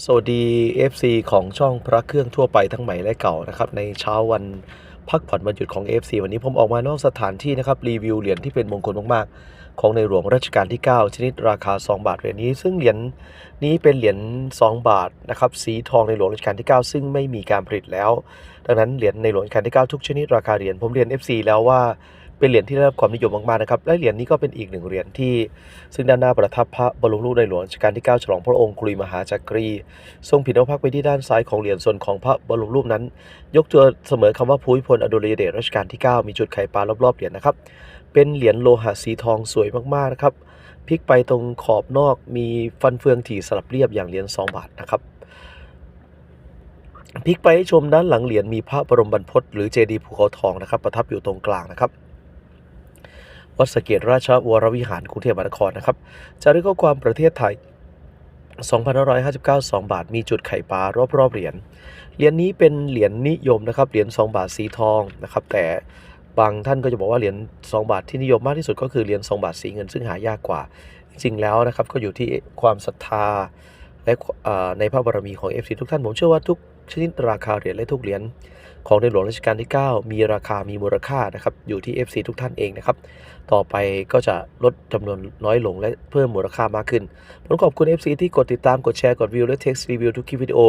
สวัสดี FC ของช่องพระเครื่องทั่วไปทั้งใหม่และเก่านะครับในเช้าวันพักผ่อนวันหยุดของ FC วันนี้ผมออกมานอกสถานที่นะครับรีวิวเหรียญที่เป็นมงคลมากๆ ของในหลวงรัชกาลที่ 9 ชนิดราคา 2 บาทเหรียญนี้ ซึ่งเหรียญนี้เป็นเหรียญ2บาทนะครับสีทองในหลวงรัชกาลที่ 9 ซึ่งไม่มีการผลิตแล้ว ดังนั้นเหรียญในหลวงรัชกาลที่ 9 ทุกชนิดราคาเหรียญผมเรียน FC แล้วว่า เป็นเหรียญที่ได้รับความนิยมมากๆนะครับและเหรียญนี้ก็เป็นอีกหนึ่งเหรียญที่ ซึ่งด้านหน้าประทับพระบรมรูปในหลวงรัชกาลที่ 9 ฉลองพระองค์กรีมหาจักรี ทรงผินพระพักไปที่ด้านซ้ายของเหรียญส่วนของพระบรมรูปนั้น ยกตัวเสมอคำว่าภูมิพลอดุลยเดชรัชกาลที่ 9 มีจุดไข่ปลารอบๆเหรียญนะครับเป็นเหรียญโลหะสีทองสวยมากๆนะครับพลิกไปตรงขอบนอกมีฟันเฟืองถี่สลับเรียบอย่างเหรียญ2บาทนะครับพลิกไปให้ชมด้านหลังเหรียญมีพระบรมบรรพตหรือเจดีย์ภูเขาทองนะครับ ประทับอยู่ตรงกลางนะครับ วัดสเกตราชวรวิหารกรุงเทพมหานครนะครับจารึกข้อความประเทศไทย2,559 2 บาท มีจุดไข่ปลารอบๆเหรียญ เหรียญนี้เป็นเหรียญนิยมนะครับ เหรียญ2บาทสีทองนะครับ แต่บางท่านก็จะบอกว่าเหรียญ2บาทที่นิยมมากที่สุดก็คือเหรียญ2บาทสีเงินซึ่งหายากกว่า จริงแล้วนะครับก็อยู่ที่ความศรัทธา และในพระบารมีของ FC ทุกท่าน ผมเชื่อว่าทุกชนิดราคาเหรียญและทุกเหรียญของในหลวงรัชกาลที่ 9 มีราคามีมูลค่านะครับอยู่ที่ FC ทุกท่านเองนะครับ ต่อไปก็จะลดจำนวนน้อยลงและเพิ่มมูลค่ามากขึ้น ผมขอบคุณ FC ที่กดติดตามกดแชร์กดวิวและเท็กซ์รีวิวทุกคลิปวิดีโอ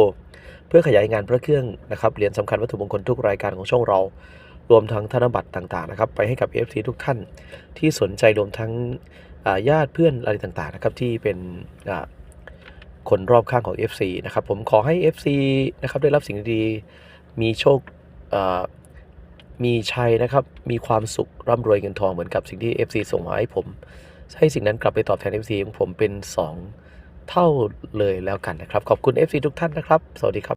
เพื่อขยายงานพระเครื่องนะครับเหรียญสำคัญวัตถุมงคลทุกรายการของช่องเรา รวมทั้งธนบัตรต่างๆนะครับไปให้กับ FC ทุกท่านที่สนใจรวมทั้งญาติเพื่อนอะไรต่างๆนะครับที่เป็น คนรอบข้างของ FC นะครับผมขอให้ FC นะครับได้รับสิ่งดีมีโชคมีชัยนะครับมีความสุขร่ำรวยเงินทองเหมือนกับสิ่งที่ FC ส่งมาให้ผมให้สิ่งนั้นกลับไปตอบแทน FC ของผมเป็น 2 เท่าเลยแล้วกันนะครับ ขอบคุณ FC ทุกท่านนะครับ สวัสดีครับ